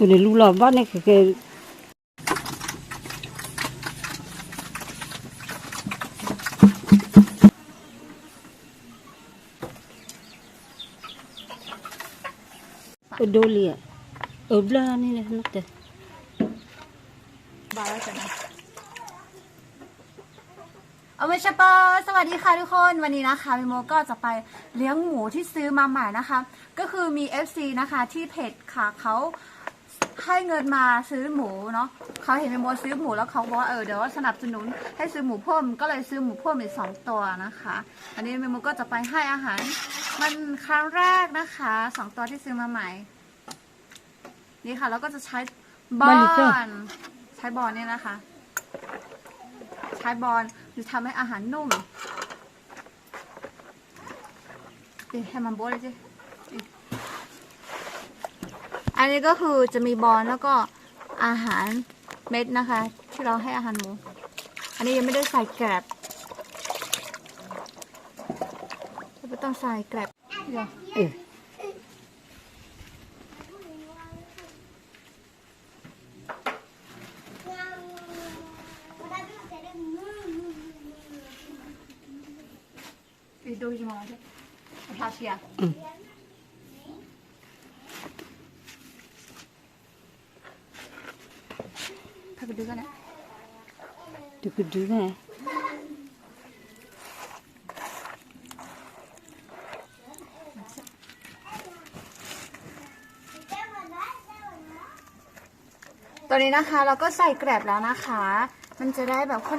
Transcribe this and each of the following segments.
กู ne lu la ba ne ke ke โดเลียเออบลานี่เลยนักแต่บาแล้วกันนะเอาไว้ชปอสวัสดีค่ะทุกคนวันนี้นะคะมิโมก็จะไปเลี้ยงหมูที่ซื้อมาใหม่นะคะ ก็คือมี FC นะคะที่เพจค่ะเขา ให้เงินมาซื้อหมูเนาะเขาเห็นมิโมซื้อหมูแล้วเขาบอกว่าเออเดี๋ยวสนับสนุนให้ซื้อหมูเพิ่มก็เลยซื้อหมูเพิ่มอีกสองตัวนะคะ อันนี้มิโมก็จะไปให้อาหาร มันครั้งแรกนะคะสองตัวที่ซื้อมาใหม่ นี่ค่ะแล้วก็จะใช้บอลใช้บอลเนี่ยนะคะ ใช้บอลหรือทำให้อาหารนุ่มเดี๋ยวให้มันโบดเลยจิ อันนี้ก็คือจะมีบอลแล้วก็อาหารเม็ดนะคะ ที่เราให้อาหารหมู อันนี้ยังไม่ได้ใส่แกลบไม่ต้องใส่แกลบเดี๋ยวออไปดูจิมาเลยทาเชีย อืมพาไปดูกันนะ du ku du ne ตอนนี้นะคะเราก็ใส่แกลบแล้วนะคะ มันจะได้แบบข้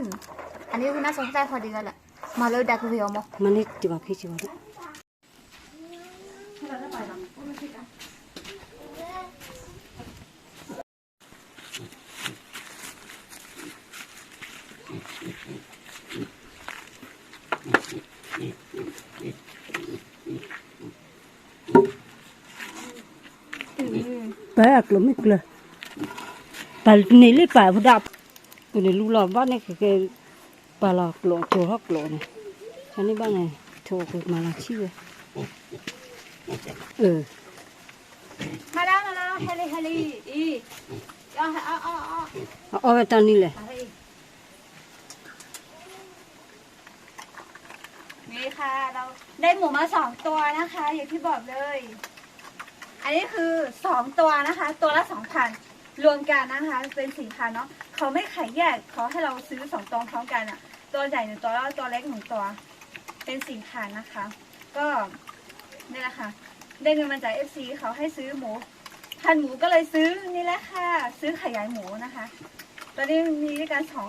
นๆ อันนี้คือน่าสนใจพอดีแล้วแหละ มาเลยดักเรียวมั้ mane ti ba ke ti ba แปลกหรือไม่เกลือปลาเนี่ยเลยปลาพดับกูเนี่ยรู้หรอบ้านเนี่ยคือปลาหลอกหลงโจฮักหลงเนี่ย อันนี้บ้านไหนโทรกูมาละชื่อเออมาแล้วมาแล้วเฮลิเฮลิอีเอาเอาเอาเอาเอาไปตอนนี้เลยเอาอีกนี่ค่ะ เราได้หมูมาสองตัวนะคะ อย่างที่บอกเลย อันนี้คือสองตัวนะคะ ตัวละสองพันรวมกันนะคะ เป็นสี่พันเนาะเขาไม่ขายแยกเขาให้เราซื้อสองตัวพร้อมกันอะตัวใหญ่หนึ่งตัวแล้วตัวเล็กหนึ่งตัว เป็นสี่พันนะคะ ก็นี่แหละค่ะได้เงินมาจากเอฟซีเขาให้ซื้อหมูพันหมูก็เลยซื้อนี่แหละค่ะ ซื้อขยายหมูนะคะตอนนี้มีด้วยกันสอง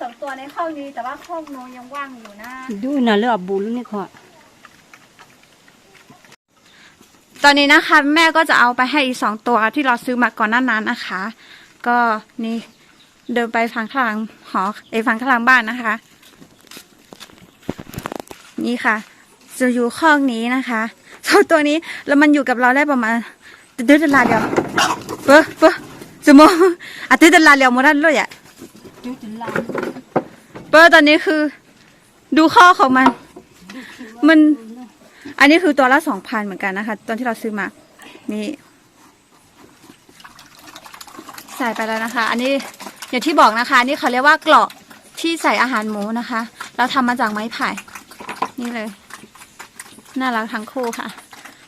สองตัวในข้อกนี้แต่ว่าข้อกโนยังว่างอยู่นะ ดูนะเลยอะบุญนี่ค่ะ ตอนนี้นะคะแม่ก็จะเอาไปให้อีกสองตัวที่เราซื้อมาก่อนหน้านั้นนะคะ ก็นี่เดินไปฝั่งข้างหลังหอไอฝั่งข้างหลังบ้านนะคะ นี่ค่ะ จะอยู่ข้อกนี้นะคะสองตัวนี้แล้วมันอยู่กับเราได้ประมาณเดือนละเดียวเปะเปะสมมติอาทิตย์ละเดียวหมดแล้เลยอะเปอตอนนี้คือ ดูข้อของมัน มัน อันนี้คือตัวละสองพันเหมือนกันนะคะ ตอนที่เราซื้อมา นี่ ใส่ไปแล้วนะคะ อันนี้อย่างที่บอกนะคะ นี่เขาเรียกว่าเกราะที่ใส่อาหารหมูนะคะ เราทำมาจากไม้ไผ่ นี่เลย น่ารักทั้งคู่ค่ะ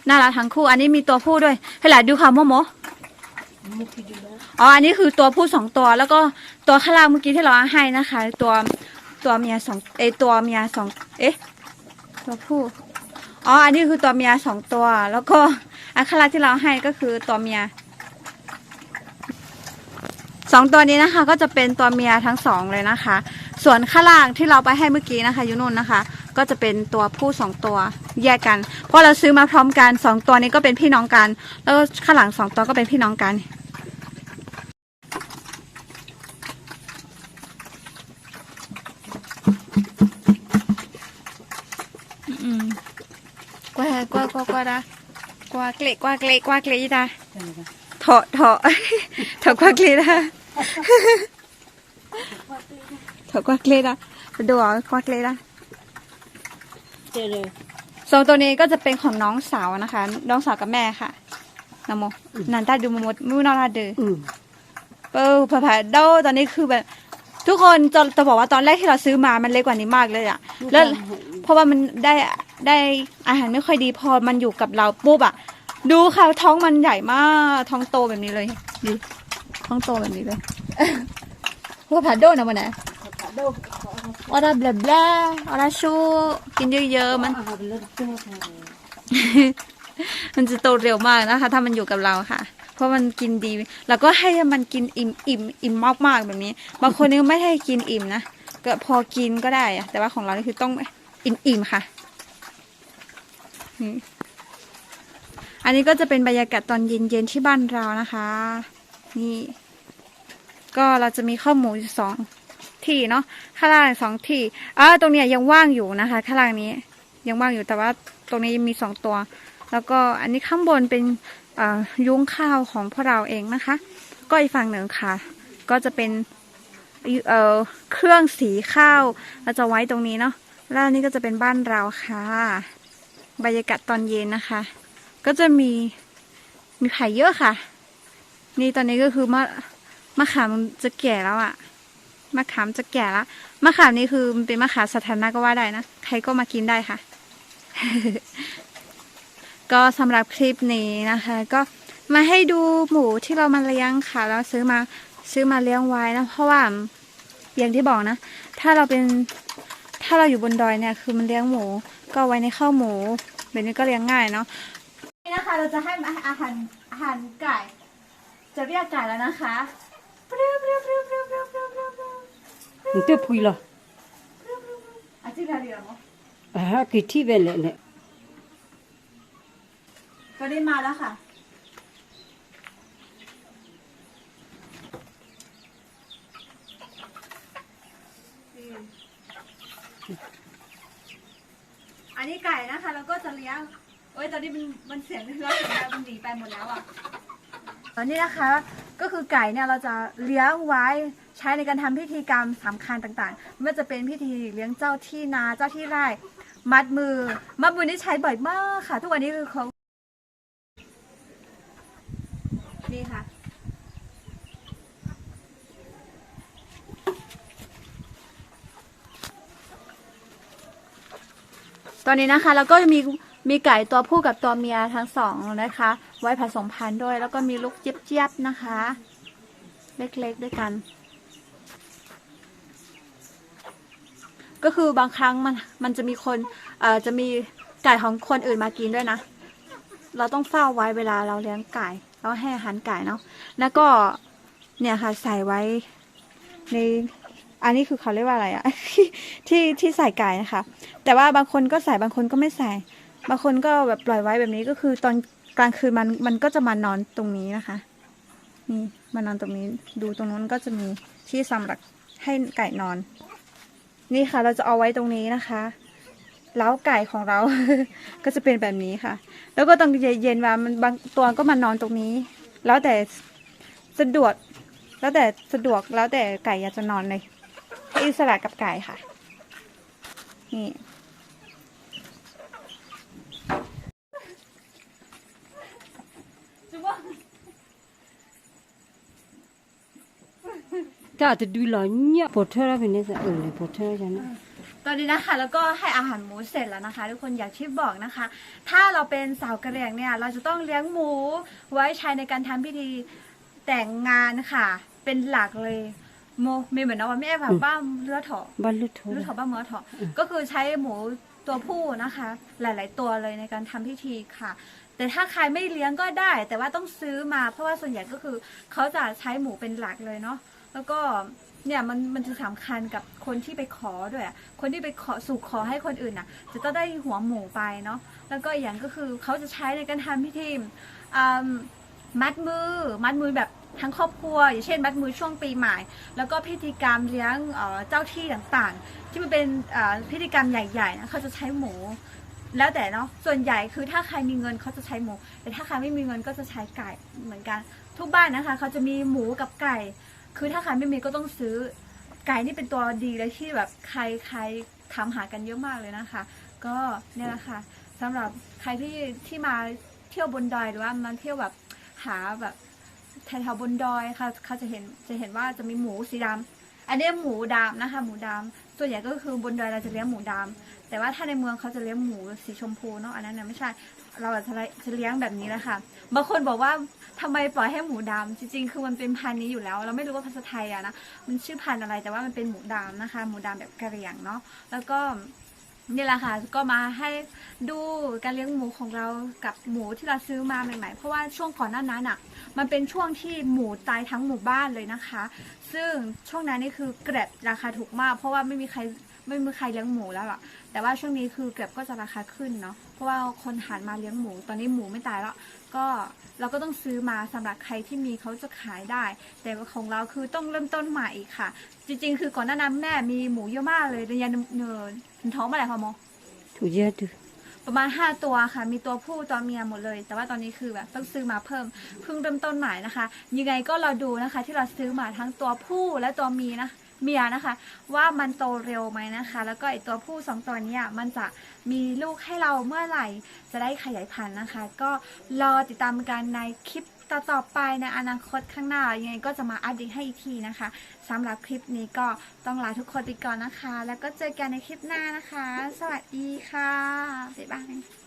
น่ารักทั้งคู่ อันนี้มีตัวผู้ด้วยให้หลาดูค่ะโมโมมุกิดูแล้วอ๋อ อันนี้คือตัวผู้สองตัว แล้วก็ตัวข้างล่างเมื่อกี้ที่เราให้นะคะ ตัวตัวเมียสองเอตัวเมียสอง เอ๊ะ ตัวผู้ อ๋อ อันนี้คือตัวเมียสองตัว แล้วก็อันข้างล่าที่เราให้ก็คือตัวเมียสองตัวนี้นะคะ ก็จะเป็นตัวเมียทั้งสองเลยนะคะ ส่วนข้างล่างที่เราไปให้เมื่อกี้นะคะอยูนุ่นนะคะ ก็จะเป็นตัวผู้สองตัวแยกกัน เพราะเราซื้อมาพร้อมกันสองตัวนี้ก็เป็นพี่น้องกัน แล้วข้างหลังสองตัวก็เป็นพี่น้องกัน อืมกว่า กว่ากว่ากว่าดากว่าเกล็ดกว่าเกล็ดกว่าเกล็ดอีดาเถาะเถาะเถาะกว่าเกล็ดอะเถาะกว่าเกล็ดอะไปดูอะกว่าเกล็ดอะเจอเลยสองตัวนี้ก็จะเป็นของน้องสาวนะคะ น้องสาวกับแม่ค่ะนะโมนันตาดูโมโมมูนอราเดออืมเปิลผาผาโดตอนนี้คือแบบ ทุกคนจะจะบอกว่าตอนแรกที่เราซื้อมามันเล็กกว่านี้มากเลยอะแล้วเพราะว่ามันได้ ได้อาหารไม่ค่อยดีพอมันอยู่กับเราปุ๊บอะดูค่ะท้องมันใหญ่มากท้องโตแบบนี้เลยดูท้องโตแบบนี้เลยผาผาโดนะมันนะออราแบลแบลออราชูกินเยอะๆมันอ่าเป็นเรื่องแก้ค่ะมันจะโตเร็วมากนะคะ ถ้ามันอยู่กับเราค่ะ เพราะมันกินดี แล้วก็ให้มันกินอิ่มอิ่มอิ่มมากๆแบบนี้บางคนนี่ไม่ให้กินอิ่มนะก็พอกินก็ได้อะแต่ว่าของเรานี่คือต้องอิ่มอิ่มค่ะ นี่อันนี้ก็จะเป็นบรรยากาศตอนเย็นๆที่บ้านเรานะคะ นี่ ก็เราจะมีข้าวหมูอยู่สองที่เนาะข้างล่างสองที่อ่าตรงเนี้ยยังว่างอยู่นะคะ ข้างล่างนี้ ยังว่างอยู่แต่ว่าตรงนี้มีสองตัว แล้วก็อันนี้ข้างบนเป็นยุ้งข้าวของพวกเราเองนะคะ ก็อีกฝั่งหนึ่งค่ะ ก็จะเป็นเอ่อเครื่องสีข้าว เราจะไว้ตรงนี้เนาะแล้วนนี้ก็จะเป็นบ้านเราค่ะ บรรยากาศตอนเย็นนะคะ ก็จะมีมีไผ่เยอะค่ะ นี่ตอนนี้ก็คือมะมะขามจะแก่แล้วอะมะขามจะแก่แล้วมะขามนี่คือมันเป็นมะขามสาธารณะก็ว่าได้นะ ใครก็มากินได้ค่ะ ก็สำหรับคลิปนี้นะคะ ก็มาให้ดูหมูที่เรามาเลี้ยงค่ะแล้วซื้อมาซื้อมาเลี้ยงไว้นะ เพราะว่าอย่างที่บอกนะ ถ้าเราเป็นถ้าเราอยู่บนดอยเนี่ย คือมันเลี้ยงหมู ก็เอาไว้ในข้าวหมูแบบนี้ก็เลี้ยงง่ายเนาะนี่นะคะเราจะให้อาหารอาหารไก่ จะเรียกไก่แล้วนะคะปริ้วปริ้วปริ้วปริ้วปริ้วปริ้วปริ้วปริ้วมันเตื้อพุยเหรออะที่เราเรียกมั้งอ่ากี่ที่เวลเลยเนี่ยก็ได้มาแล้วค่ะ อันนี้ไก่นะคะแล้วก็จะเลี้ยงโอ้ยตอนนี้มันมันเสียงแล้วเสียงดังมันหนีไปหมดแล้วอะตอนนี้นะคะก็คือไก่เนี่ยเราจะเลี้ยงไว้ใช้ในการทำพิธีกรรมสำคัญต่างๆไม่ว่าจะเป็นพิธีเลี้ยงเจ้าที่นาเจ้าที่ไร่ มัดมือ มัดมือนี่ใช้บ่อยมากค่ะ ทุกวันนี้คือเขานี่ค่ะ ตอนนี้นะคะแล้วก็มีมีไก่ตัวผู้กับตัวเมียทั้งสองนะคะ ไว้ผสมพันธุ์ด้วย แล้วก็มีลูกเจี๊ยบๆนะคะ เล็กๆด้วยกัน ก็คือบางครั้งมันมันจะมีคนเอ่อจะมีไก่ของคนอื่นมากินด้วยนะ เราต้องเฝ้าไว้เวลาเราเลี้ยงไก่เราให้อาหารไก่เนาะแล้วก็เนี่ยค่ะใส่ไว้ใน อันนี้คือเขาเรียกว่าอะไรอะที่ที่ใส่ไก่นะคะ แต่ว่าบางคนก็ใส่บางคนก็ไม่ใส่ บางคนก็แบบปล่อยไว้แบบนี้ก็คือตอนกลางคืนมันมันก็จะมานอนตรงนี้นะคะ นี่มานอนตรงนี้ดูตรงนู้นก็จะมีที่สำหรับให้ไก่นอน นี่ค่ะ เราจะเอาไว้ตรงนี้นะคะเล้าไก่ของเรา ก็จะเป็นแบบนี้ค่ะ แล้วก็ตอนเย็นๆมามันบางตัวก็มานอนตรงนี้ แล้วแต่สะดวก แล้วแต่สะดวก แล้วแต่ไก่อยากจะนอนเลย ให้อิสระกับไก่ค่ะ นี่ถ้าอาจจะดูหล่อเนี่ยปวดเท่าไรเป็นเนี่ยเออเลยปวดเท่าไรนะตอนนี้นะคะแล้วก็ให้อาหารหมูเสร็จแล้วนะคะ ทุกคนอยากที่บอกนะคะ ถ้าเราเป็นสาวกระเหรี่ยงเนี่ย เราจะต้องเลี้ยงหมูไว้ใช้ในการทำพิธีแต่งงานค่ะ เป็นหลักเลย โมมีเหมือนนะว่าแม่แบบบ้าเลือดเถาะบ้านลุดโทเลือดเถาะบ้าเมือเถาะก็คือใช้หมูตัวผู้นะคะ หลาย ๆ ตัวเลยในการทำพิธีค่ะ แต่ถ้าใครไม่เลี้ยงก็ได้ แต่ว่าต้องซื้อมาเพราะว่าส่วนใหญ่ก็คือเขาจะใช้หมูเป็นหลักเลยเนาะแล้วก็เนี่ยมันมันจะสำคัญกับคนที่ไปขอด้วยอะคนที่ไปขอสู่ขอให้คนอื่นน่ะ จะต้องได้หัวหมูไปเนาะแล้วก็อีกอย่างก็คือเขาจะใช้ในการทำพิธีอืมมัดมือมัดมือแบบ ทั้งครอบครัว อย่างเช่นมัดมือช่วงปีใหม่ แล้วก็พิธีกรรมเลี้ยงเจ้าที่ต่างๆ ที่มันเป็นพิธีกรรมใหญ่ๆนะเขาจะใช้หมู แล้วแต่เนาะส่วนใหญ่คือถ้าใครมีเงินเขาจะใช้หมู แต่ถ้าใครไม่มีเงินก็จะใช้ไก่เหมือนกัน ทุกบ้านนะคะเขาจะมีหมูกับไก่ คือถ้าใครไม่มีก็ต้องซื้อไก่นี่เป็นตัวดีเลยที่แบบใครใครถามหากันเยอะมากเลยนะคะ ก็เนี่ยแหละค่ะสำหรับใครที่ที่มาเที่ยวบนดอยหรือว่ามาเที่ยวแบบหาแบบ แถวๆบนดอยค่ะเขาจะเห็นจะเห็นว่าจะมีหมูสีดำอันนี้หมูดำนะคะ หมูดำส่วนใหญ่ก็คือบนดอยเราจะเลี้ยงหมูดำแต่ว่าถ้าในเมืองเขาจะเลี้ยงหมูสีชมพูเนาะอันนั้นน่ะไม่ใช่ เราอาจจะจะเลี้ยงแบบนี้แหละค่ะบางคนบอกว่าทำไมปล่อยให้หมูดำจริงๆ คือมันเป็นพันธุ์นี้อยู่แล้ว เราไม่รู้ว่าภาษาไทยอะนะมันชื่อพันธุ์อะไรแต่ว่ามันเป็นหมูดำนะคะ หมูดำแบบกระเหรี่ยงเนาะแล้วก็ นี่แหละค่ะก็มาให้ดูการเลี้ยงหมูของเรากับหมูที่เราซื้อมาใหม่ ๆ เพราะว่าช่วงก่อนหน้านั้นอะมันเป็นช่วงที่หมูตายทั้งหมู่บ้านเลยนะคะ ซึ่งช่วงนั้นนี่คือเกร็ดราคาถูกมาก เพราะว่าไม่มีใครไม่มีใครเลี้ยงหมูแล้วอะแต่ว่าช่วงนี้คือเกร็ดก็จะราคาขึ้นเนาะเพราะว่าคนหันมาเลี้ยงหมู ตอนนี้หมูไม่ตายแล้วก็เราก็ต้องซื้อมาสำหรับใครที่มีเขาจะขายได้ แต่ว่าของเราคือต้องเริ่มต้นใหม่อีกค่ะ จริง ๆ คือก่อนหน้านั้นแม่มีหมูเยอะมากเลยเรียนเนิน ถึงท้องมาไหนคะโมถูกเยอะดูประมาณ 5 ตัวค่ะ มีตัวผู้ตัวเมียหมดเลย แต่ว่าตอนนี้คือแบบต้องซื้อมาเพิ่ม เพิ่งเริ่มต้นใหม่นะคะ ยังไงก็เราดูนะคะ ที่เราซื้อมาทั้งตัวผู้และตัวเมียนะ เมียนะคะ ว่ามันโตเร็วไหมนะคะ แล้วก็ไอตัวผู้สองตัวเนี้ยมันจะมีลูกให้เราเมื่อไหร่ จะได้ขยายพันธุ์นะคะ ก็รอติดตามกันในคลิป ต่อๆไปในอนาคตข้างหน้ายังไงก็จะมาอัปเดตให้อีกทีนะคะสำหรับคลิปนี้ก็ต้องลาทุกคนไปก่อนนะคะ แล้วก็เจอกันในคลิปหน้านะคะ สวัสดีค่ะบ๊ายบาย